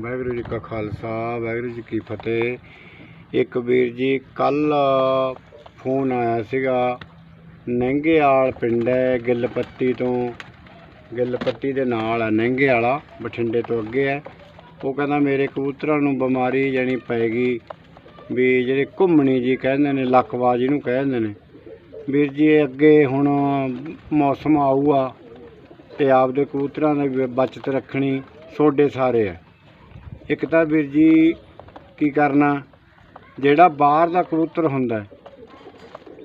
ਵਾਹਿਗੁਰੂ ਜੀ ਕਾ ਖਾਲਸਾ, ਵਾਹਿਗੁਰੂ ਜੀ ਕੀ ਫਤਿਹ। ਇੱਕ ਵੀਰ ਜੀ, ਕੱਲ ਫੋਨ ਆਇਆ ਸੀਗਾ ਨਹਿੰਗੇਵਾਲ ਪਿੰਡ ਹੈ, ਗਿੱਲਪੱਤੀ ਤੋਂ। ਗਿੱਲਪੱਤੀ ਦੇ ਨਾਲ ਹੈ ਨਹਿੰਗੇ ਵਾਲਾ ਬਠਿੰਡੇ ਤੋਂ ਅੱਗੇ ਹੈ। ਉਹ ਕਹਿੰਦਾ ਮੇਰੇ ਕਬੂਤਰਾਂ ਨੂੰ ਬਿਮਾਰੀ ਜਾਣੀ ਪੈ ਗਈ, ਵੀ ਜਿਹੜੇ ਘੁੰਮਣੀ ਜੀ ਕਹਿੰਦੇ ਨੇ ਲੱਕਵਾਜ ਇਹਨੂੰ ਕਹਿੰਦੇ ਨੇ। ਵੀਰ ਜੀ, ਅੱਗੇ ਹੁਣ ਮੌਸਮ ਆਊਗਾ ਤੇ ਆਪਦੇ ਕਬੂਤਰਾਂ ਦੀ ਵੀ ਬਚਤ ਰੱਖਣੀ ਸੋਡੇ ਸਾਰੇ ਹੈ। ਇੱਕ ਤਾਂ ਵੀਰ ਜੀ, ਕੀ ਕਰਨਾ? ਜਿਹੜਾ ਬਾਹਰ ਦਾ ਕਬੂਤਰ ਹੁੰਦਾ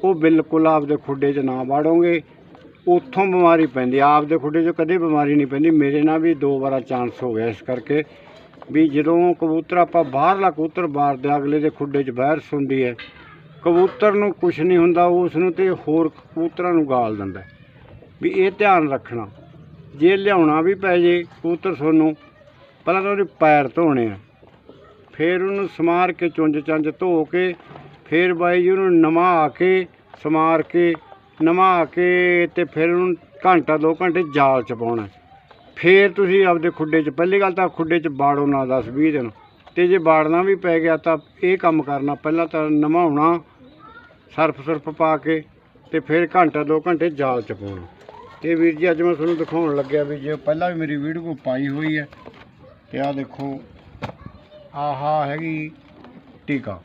ਉਹ ਬਿਲਕੁਲ ਆਪਦੇ ਖੁੱਡੇ 'ਚ ਨਾ ਵਾੜੋਗੇ। ਉੱਥੋਂ ਬਿਮਾਰੀ ਪੈਂਦੀ ਆਪਦੇ ਖੁੱਡੇ 'ਚ ਕਦੇ ਬਿਮਾਰੀ ਨਹੀਂ ਪੈਂਦੀ। ਮੇਰੇ ਨਾਲ ਵੀ ਦੋ ਵਾਰਾ ਚਾਂਸ ਹੋ ਗਿਆ ਇਸ ਕਰਕੇ ਵੀ ਜਦੋਂ ਕਬੂਤਰ ਆਪਾਂ ਬਾਹਰਲਾ ਕਬੂਤਰ ਮਾਰਦੇ ਅਗਲੇ ਦੇ ਖੁੱਡੇ 'ਚ ਵਾਇਰਸ ਹੁੰਦੀ ਹੈ, ਕਬੂਤਰ ਨੂੰ ਕੁਝ ਨਹੀਂ ਹੁੰਦਾ, ਉਸ ਨੂੰ ਤੇ ਹੋਰ ਕਬੂਤਰਾਂ ਨੂੰ ਗਾਲ ਦਿੰਦਾ ਵੀ ਇਹ ਧਿਆਨ ਰੱਖਣਾ। ਜੇ ਲਿਆਉਣਾ ਵੀ ਪੈ ਜੇ ਕਬੂਤਰ ਤੁਹਾਨੂੰ ਪਹਿਲਾਂ ਤਾਂ ਉਹਦੇ ਪੈਰ ਧੋਣੇ ਆ। ਫਿਰ ਉਹਨੂੰ ਸਮਾਰ ਕੇ ਚੁੰਝ ਚੰਜ ਧੋ ਕੇ, ਫਿਰ ਬਾਈ ਜੀ ਉਹਨੂੰ ਨਵਾ ਕੇ, ਸਮਾਰ ਕੇ ਨਵਾ ਕੇ ਤੇ ਫਿਰ ਉਹਨੂੰ ਘੰਟਾ ਦੋ ਘੰਟੇ ਜਾਲ ਚ ਪਾਉਣਾ। ਫਿਰ ਤੁਸੀਂ ਆਪਦੇ ਖੁੱਡੇ 'ਚ, ਪਹਿਲੀ ਗੱਲ ਤਾਂ ਖੁੱਡੇ 'ਚ ਬਾੜੋ ਨਾ 10 20 ਦਿਨ। ਤੇ ਜੇ ਬਾੜਨਾ ਵੀ ਪੈ ਗਿਆ ਤਾਂ ਇਹ ਕੰਮ ਕਰਨਾ। ਪਹਿਲਾਂ ਤਾਂ ਨਵਾਉਣਾ ਸਰਫ ਸਰਫ ਪਾ ਕੇ ਤੇ ਫਿਰ ਘੰਟਾ ਦੋ ਘੰਟੇ ਜਾਲ ਚ ਪਾਉਣਾ। ਤੇ ਵੀਰ ਜੀ, ਅੱਜ ਮੈਂ ਤੁਹਾਨੂੰ ਦਿਖਾਉਣ ਲੱਗਿਆ ਵੀ ਜੇ ਪਹਿਲਾਂ ਵੀ ਮੇਰੀ ਵੀਡੀਓ ਪਾਈ ਹੋਈ ਹੈ ਤੇ ਆਹ ਦੇਖੋ, ਆਹਾ ਹੈਗੀ ਟੀਕਾ।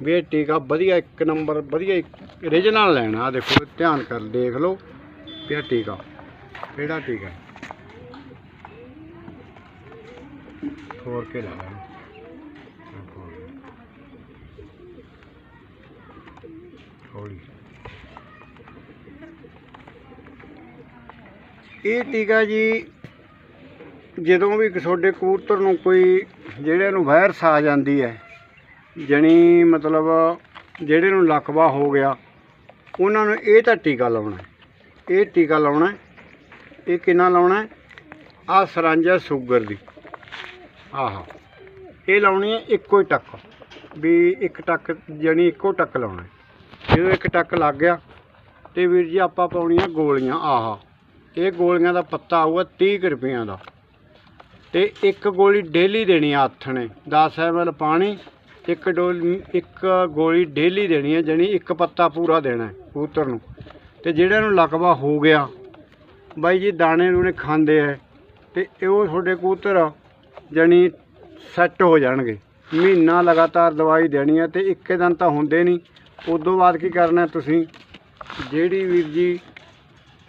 ਵੀ ਇਹ ਟੀਕਾ ਵਧੀਆ ਇੱਕ ਨੰਬਰ, ਵਧੀਆ ਓਰੀਜਨਲ ਲੈਣਾ ਆ ਦੇਖੋ, ਧਿਆਨ ਕਰ, ਦੇਖ ਲਓ ਵੀ ਇਹ ਟੀਕਾ, ਕਿਹੜਾ ਟੀਕਾ ਹੈ? ਕੇ ਲਾ ਲੈਣਾ। ਹੌਲੀ। ਇਹ ਟੀਕਾ ਜੀ ਜਦੋਂ ਵੀ ਤੁਹਾਡੇ ਕਬੂਤਰ ਨੂੰ ਕੋਈ, ਜਿਹੜੇ ਨੂੰ ਵਾਇਰਸ ਆ ਜਾਂਦੀ ਹੈ, ਜਣੀ ਮਤਲਬ ਜਿਹੜੇ ਨੂੰ ਲਕਵਾ ਹੋ ਗਿਆ, ਉਹਨਾਂ ਨੂੰ ਇਹ ਤਾਂ ਟੀਕਾ ਲਾਉਣਾ ਇਹ ਟੀਕਾ ਲਾਉਣਾ ਇਹ ਕਿੰਨਾ ਲਾਉਣਾ ਆ ਸਰਾਂਜਾ ਸ਼ੂਗਰ ਦੀ। ਆਹਾ। ਇਹ ਲਾਉਣੀ ਹੈ ਇੱਕੋ ਹੀ ਟੱਕ। ਵੀ ਇੱਕ ਟੱਕ, ਜਣੀ ਇੱਕੋ ਟੱਕ ਲਾਉਣਾ ਜਦੋਂ ਇੱਕ ਟੱਕ ਲੱਗ ਗਿਆ, ਤੇ ਵੀਰ ਜੀ ਆਪਾਂ ਪਾਉਣੀਆਂ ਗੋਲੀਆਂ। ਆਹਾ। ਇਹ ਗੋਲੀਆਂ ਦਾ ਪੱਤਾ ਆਊਗਾ 30 ਕੁ ਰੁਪਈਆਂ ਦਾ। ਤੇ ਇੱਕ ਗੋਲੀ ਡੇਲੀ ਦੇਣੀ ਆ ਹੱਥ ਨੇ 10 ਐਮਐਲ ਪਾਣੀ, ਇੱਕ ਡੋਲੀ, ਇੱਕ ਗੋਲੀ ਡੇਲੀ ਦੇਣੀ ਹੈ ਜਾਣੀ ਇੱਕ ਪੱਤਾ ਪੂਰਾ ਦੇਣਾ ਹੈ ਕਬੂਤਰ ਨੂੰ। ਤੇ ਜਿਹੜਾ ਨੂੰ ਲਕਵਾ ਹੋ ਗਿਆ, ਬਾਈ ਜੀ ਦਾਣੇ ਦੂਣੇ ਖਾਂਦੇ ਐ ਤੇ ਉਹ ਤੁਹਾਡੇ ਕਬੂਤਰ ਜਾਣੀ ਸੈੱਟ ਹੋ ਜਾਣਗੇ। ਮਹੀਨਾ ਲਗਾਤਾਰ ਦਵਾਈ ਦੇਣੀ ਹੈ ਤੇ ਇੱਕੇ ਦਿਨ ਤਾਂ ਹੁੰਦੇ ਨਹੀਂ। ਉਦੋਂ ਬਾਅਦ ਕੀ ਕਰਨਾ ਤੁਸੀਂ? ਜਿਹੜੀ ਵੀਰ ਜੀ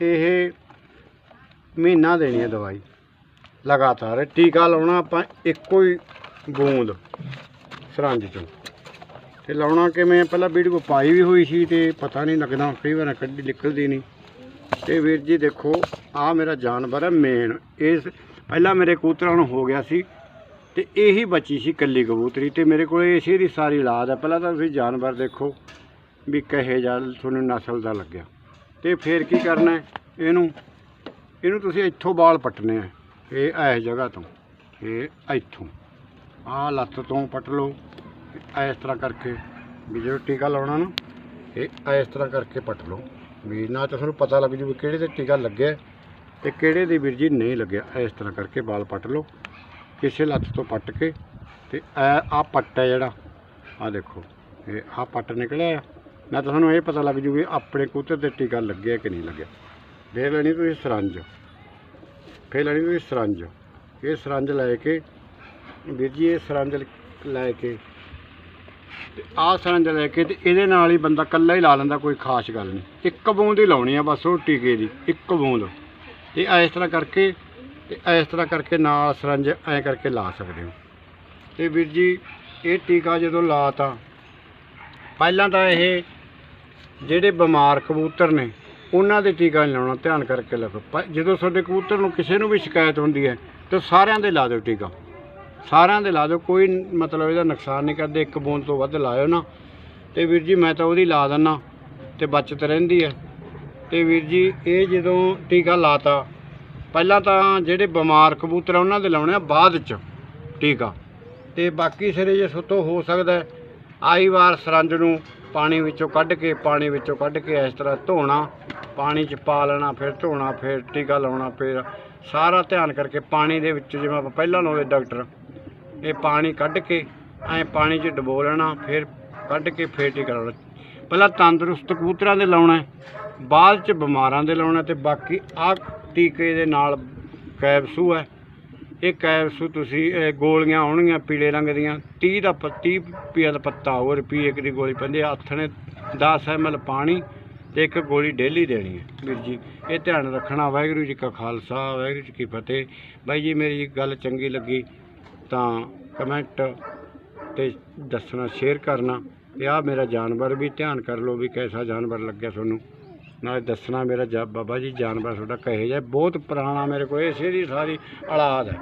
ਇਹ ਮਹੀਨਾ ਦੇਣੀ ਹੈ ਦਵਾਈ। ਲਗਾਤਾਰ ਟੀਕਾ ਲਾਉਣਾ ਆਪਾਂ ਇੱਕੋ ਹੀ ਬੂੰਦ ਸਰੰਜ ਚੋਂ। ਤੇ ਲਾਉਣਾ ਕਿਵੇਂ ਪਹਿਲਾਂ ਵੀਡੀਓ ਪਾਈ ਵੀ ਹੋਈ ਸੀ ਤੇ ਪਤਾ ਨਹੀਂ ਲੱਗਦਾ, ਕਈ ਵਾਰ ਕੱਢੀ ਨਿਕਲਦੀ ਨਹੀਂ। ਤੇ ਵੀਰ ਜੀ ਦੇਖੋ ਆ ਮੇਰਾ ਜਾਨਵਰ ਹੈ ਮੇਨ ਇਸ ਪਹਿਲਾਂ ਮੇਰੇ ਕਬੂਤਰਾਂ ਨੂੰ ਹੋ ਗਿਆ ਸੀ ਤੇ ਇਹੀ ਬਚੀ ਸੀ ਕੱਲੀ ਕਬੂਤਰੀ ਤੇ ਮੇਰੇ ਕੋਲ ਇਸੇ ਦੀ ਸਾਰੀ ਔਲਾਦ ਹੈ। ਪਹਿਲਾਂ ਤਾਂ ਤੁਸੀਂ ਜਾਨਵਰ ਦੇਖੋ ਵੀ ਕਹੇ ਜਾ ਤੁਹਾਨੂੰ ਨਸਲ ਦਾ ਲੱਗਿਆ। ਤੇ ਫਿਰ ਕੀ ਕਰਨਾ ਇਹਨੂੰ ਇਹਨੂੰ ਤੁਸੀਂ ਇੱਥੋਂ ਬਾਲ ਪੱਟਨੇ ਆ ਇਹ ਇਸ ਜਗ੍ਹਾ ਤੋਂ, ਇਹ ਇੱਥੋਂ। ਆਹ ਲੱਤ ਤੋਂ ਪੱਟ ਲਓ, ਇਸ ਤਰ੍ਹਾਂ ਕਰਕੇ ਵੀ ਜਦੋਂ ਟੀਕਾ ਲਾਉਣਾ ਨਾ, ਇਹ ਇਸ ਤਰ੍ਹਾਂ ਕਰਕੇ ਪੱਟ ਲਓ। ਵੀ ਨਾ ਤਾਂ ਤੁਹਾਨੂੰ ਪਤਾ ਲੱਗ ਜੂ ਵੀ ਕਿਹੜੇ ਤੇ ਟੀਕਾ ਲੱਗਿਆ ਤੇ ਕਿਹੜੇ ਦੇ ਵੀਰ ਜੀ ਨਹੀਂ ਲੱਗਿਆ। ਇਸ ਤਰ੍ਹਾਂ ਕਰਕੇ ਬਾਲ ਪੱਟ ਲਓ, ਕਿਸੇ ਲੱਤ ਤੋਂ ਪੱਟ ਕੇ ਤੇ ਇਹ ਆ ਪੱਟ ਹੈ ਜਿਹੜਾ ਆ ਦੇਖੋ, ਇਹ ਆ ਪੱਟ ਨਿਕਲਿਆ ਨਾ ਤਾਂ ਤੁਹਾਨੂੰ ਇਹ ਪਤਾ ਲੱਗ ਜੂ ਵੀ ਆਪਣੇ ਕੁੱਤੇ ਤੇ ਟੀਕਾ ਲੱਗਿਆ ਕਿ ਨਹੀਂ ਲੱਗਿਆ। ਦੇਖ ਲੈਣੀ ਤੁਸੀਂ ਸਰੰਜ। ਫਿਰ ਲੈਣੀ ਤੁਸੀਂ ਸਰੰਜ। ਇਹ ਸਰੰਜ ਲੈ ਕੇ, ਵੀਰ ਜੀ, ਇਹ ਸਰੰਜ ਲੈ ਕੇ। ਤੇ ਆਹ ਸਰੰਜ ਲੈ ਕੇ ਤੇ ਇਹਦੇ ਨਾਲ ਹੀ ਬੰਦਾ ਕੱਲਾ ਹੀ ਲਾ ਲੈਂਦਾ, ਕੋਈ ਖਾਸ ਗੱਲ ਨਹੀਂ। ਇੱਕ ਬੂੰਦ ਹੀ ਲਾਉਣੀ ਆ ਬਸ ਉਹ ਟੀਕੇ ਦੀ, ਇੱਕ ਬੂੰਦ। ਤੇ ਇਸ ਤਰ੍ਹਾਂ ਕਰਕੇ, ਤੇ ਇਸ ਤਰ੍ਹਾਂ ਕਰਕੇ ਨਾਲ ਸਰੰਜ ਐ ਕਰਕੇ ਲਾ ਸਕਦੇ ਹੋ। ਤੇ ਵੀਰ ਜੀ, ਇਹ ਟੀਕਾ ਜਦੋਂ ਲਾਤਾ, ਪਹਿਲਾਂ ਤਾਂ ਇਹ ਜਿਹੜੇ ਬਿਮਾਰ ਕਬੂਤਰ ਨੇ ਉਹਨਾਂ ਦੇ ਟੀਕਾ ਨਹੀਂ ਲਾਉਣਾ ਧਿਆਨ ਕਰਕੇ ਲਿਖੋ। ਪ ਜਦੋਂ ਤੁਹਾਡੇ ਕਬੂਤਰ ਨੂੰ ਕਿਸੇ ਨੂੰ ਵੀ ਸ਼ਿਕਾਇਤ ਹੁੰਦੀ ਹੈ ਤਾਂ ਸਾਰਿਆਂ ਦੇ ਲਾ ਦਿਓ ਟੀਕਾ। ਸਾਰਿਆਂ ਦੇ ਲਾ ਦਿਓ ਕੋਈ ਮਤਲਬ ਇਹਦਾ ਨੁਕਸਾਨ ਨਹੀਂ ਕਰਦੇ ਇੱਕ ਬੂੰਦ ਤੋਂ ਵੱਧ ਲਾਇਓ ਨਾ। ਤੇ ਵੀਰ ਜੀ ਮੈਂ ਤਾਂ ਉਹਦੀ ਲਾ ਦਿੰਨਾ ਤੇ ਬਚਤ ਰਹਿੰਦੀ ਹੈ। ਤੇ ਵੀਰ ਜੀ ਇਹ ਜਦੋਂ ਟੀਕਾ ਲਾਤਾ ਪਹਿਲਾਂ ਤਾਂ ਜਿਹੜੇ ਬਿਮਾਰ ਕਬੂਤਰ ਆ ਉਹਨਾਂ ਦੇ ਲਾਉਣੇ ਆ ਬਾਅਦ ਚ ਟੀਕਾ। ਤੇ ਬਾਕੀ ਸਿਰੇ ਜੇ ਸੁੱਤੋ ਹੋ ਸਕਦਾ ਹੈ, ਆਈ ਵਾਰ ਸਰੰਜ ਨੂੰ ਪਾਣੀ ਵਿੱਚੋਂ ਕੱਢ ਕੇ ਪਾਣੀ ਵਿੱਚੋਂ ਕੱਢ ਕੇ ਇਸ ਤਰ੍ਹਾਂ ਧੋਣਾ ਪਾਣੀ 'ਚ ਪਾ ਲੈਣਾ, ਫਿਰ ਧੋਣਾ, ਫਿਰ ਟੀਕਾ ਲਾਉਣਾ, ਫਿਰ ਸਾਰਾ ਧਿਆਨ ਕਰਕੇ ਪਾਣੀ ਦੇ ਵਿੱਚ ਜਿਵੇਂ ਆਪਾਂ ਪਹਿਲਾਂ ਲਾਉਂਦੇ ਡਾਕਟਰ, ਇਹ ਪਾਣੀ ਕੱਢ ਕੇ ਐ ਪਾਣੀ 'ਚ ਡਬੋ ਲੈਣਾ, ਫਿਰ ਕੱਢ ਕੇ ਫਿਰ ਟੀਕਾ ਲਾਉਣਾ। ਪਹਿਲਾਂ ਤੰਦਰੁਸਤ ਕਬੂਤਰਾਂ ਦੇ ਲਾਉਣਾ, ਬਾਅਦ 'ਚ ਬਿਮਾਰਾਂ ਦੇ ਲਾਉਣਾ ਤੇ ਬਾਕੀ ਆਹ ਟੀਕੇ ਦੇ ਨਾਲ ਕੈਪਸੂ ਹੈ। ਇਹ ਕੈਪਸੂ ਤੁਸੀਂ ਗੋਲੀਆਂ ਆਉਣਗੀਆਂ ਪੀਲੇ ਰੰਗ ਦੀਆਂ 30 ਦਾ ਪ- 30 ਰੁਪਈਆ ਦਾ ਪੱਤਾ ਹੋਰ ਰੁਪਈਏ ਇੱਕ ਦੀ ਗੋਲੀ ਪੈਂਦੀ ਹੈ, ਹੱਥ ਨੇ 10 ਐਮਐਲ ਪਾਣੀ ਤੇ ਇੱਕ ਗੋਲੀ ਡੇਲੀ ਦੇਣੀ ਹੈ, ਵੀਰ ਜੀ। ਇਹ ਧਿਆਨ ਰੱਖਣਾ, ਵਾਹਿਗੁਰੂ ਜੀ ਕਾ ਖਾਲਸਾ, ਵਾਹਿਗੁਰੂ ਜੀ ਕੀ ਫਤਿਹ। ਬਾਈ ਜੀ, ਮੇਰੀ ਗੱਲ ਚੰਗੀ ਲੱਗੀ, ਤਾਂ ਕਮੈਂਟ ਤੇ ਦੱਸਣਾ, ਸ਼ੇਅਰ ਕਰਨਾ। ਤੇ ਆ ਮੇਰਾ ਜਾਨਵਰ ਵੀ ਧਿਆਨ ਕਰ ਲਓ ਵੀ ਕੈਸਾ ਜਾਨਵਰ ਲੱਗਿਆ ਤੁਹਾਨੂੰ। ਨਾਲੇ ਦੱਸਣਾ ਮੇਰਾ ਜਾ, ਬਾਬਾ ਜੀ, ਜਾਨਵਰ ਤੁਹਾਡਾ ਕਹੇ ਜਾਏ ਬਹੁਤ ਪੁਰਾਣਾ ਮੇਰੇ ਕੋਲ ਇਸੇ ਦੀ ਸਾਰੀ ਔਲਾਦ ਹੈ।